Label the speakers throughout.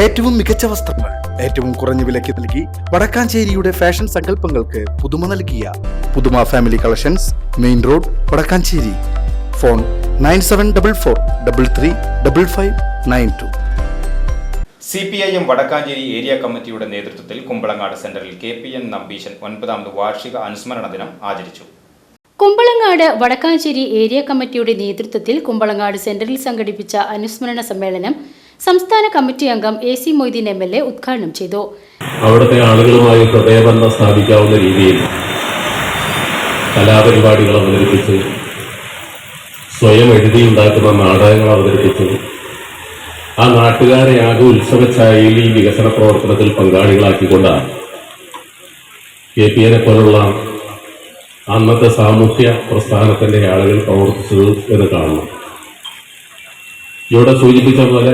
Speaker 1: ഏറ്റവും മികച്ച വസ്ത്രങ്ങൾ ഏറ്റവും കുറഞ്ഞ വിലയ്ക്ക് നൽകി വടക്കാഞ്ചേരിയുടെ ഫാഷൻ സങ്കല്പങ്ങൾക്ക് പുതുമ നൽകിയ പുതുമ family collections main road Wadakkanchery. Phone nine seven double four double three double five nine two.
Speaker 2: C P I M Wadakkanchery area കമ്മിറ്റിയുടെ നേതൃത്വത്തിൽ കുമ്പളങ്ങാട് സെന്ററിൽ കെ പി എൻ നമ്പീശൻ ഒൻപതാമത് വാർഷിക അനുസ്മരണ ദിനം ആചരിച്ചു.
Speaker 3: കുമ്പളങ്ങാട് വടക്കാഞ്ചേരി ഏരിയ കമ്മിറ്റിയുടെ നേതൃത്വത്തിൽ കുമ്പളങ്ങാട് സെന്ററിൽ സംഘടിപ്പിച്ച അനുസ്മരണ സമ്മേളനം സംസ്ഥാന കമ്മിറ്റി അംഗം A C Moideen M L A ഉദ്ഘാടനം ചെയ്തു.
Speaker 4: അവിടുത്തെ ആളുകളുമായി ഹൃദയബന്ധം സ്ഥാപിക്കാവുന്ന രീതിയിൽ കലാപരിപാടികൾ അവതരിപ്പിച്ച് സ്വയം എഴുതിയുണ്ടാക്കുന്ന നാടകങ്ങൾ അവതരിപ്പിച്ച് ആ നാട്ടുകാരെ ആകെ ഉത്സവച്ചായയിൽ ഈ വികസന പ്രവർത്തനത്തിൽ പങ്കാളികളാക്കിക്കൊണ്ടാണ്. കെ പി എനെ പോലുള്ള അന്നത്തെ സാമൂഹ്യ പ്രസ്ഥാനത്തിന്റെ ആളുകൾ പ്രവർത്തിച്ചത് എന്ന് കാണുന്നു ഇവിടെ സൂചിപ്പിച്ച പോലെ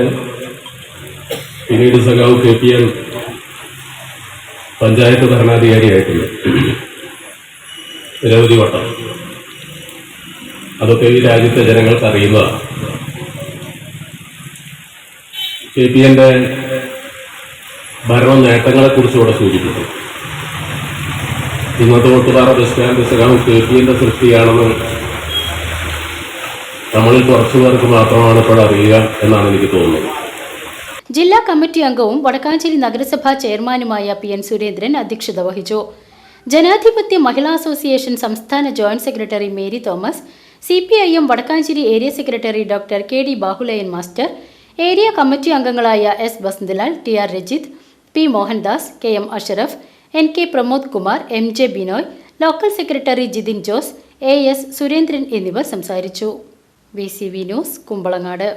Speaker 4: പിന്നീട് സഖാവ് കെ പി എം പഞ്ചായത്ത് ഭരണാധികാരിയായിട്ടുണ്ട്. നിരവധി വട്ടം. അതൊക്കെ ഈ രാജ്യത്തെ ജനങ്ങൾക്ക് അറിയുന്നതാണ്. കെ പി എന്റെ ഭരണ നേട്ടങ്ങളെക്കുറിച്ച് ഇവിടെ സൂചിപ്പിച്ചു ഇന്നത്തെ ഒട്ടുപാറ ബസ് സ്റ്റാൻഡ് സഖാവ് കെ പി എന്റെ സൃഷ്ടിയാണെന്ന് നമ്മളിൽ കുറച്ചു പേർക്ക് മാത്രമാണ് ഇപ്പോൾ അറിയുക എന്നാണ് എനിക്ക് തോന്നുന്നത്.
Speaker 3: ജില്ലാ കമ്മിറ്റി അംഗവും വടക്കാഞ്ചേരി നഗരസഭാ ചെയർമാനുമായ പി എൻ സുരേന്ദ്രൻ അധ്യക്ഷത വഹിച്ചു. ജനാധിപത്യ മഹിളാ അസോസിയേഷൻ സംസ്ഥാന joint secretary Mary Thomas C P I M Vadakkanchery area secretary doctor K D Bahulayan master area committee അംഗങ്ങളായ S Basanthalal T R Rajith P Mohandas K M Ashraf N K Pramod Kumar M J Binoy local secretary Jithin Jose A S Surendran എന്നിവർ സംസാരിച്ചു. V C V news Kumbalangad.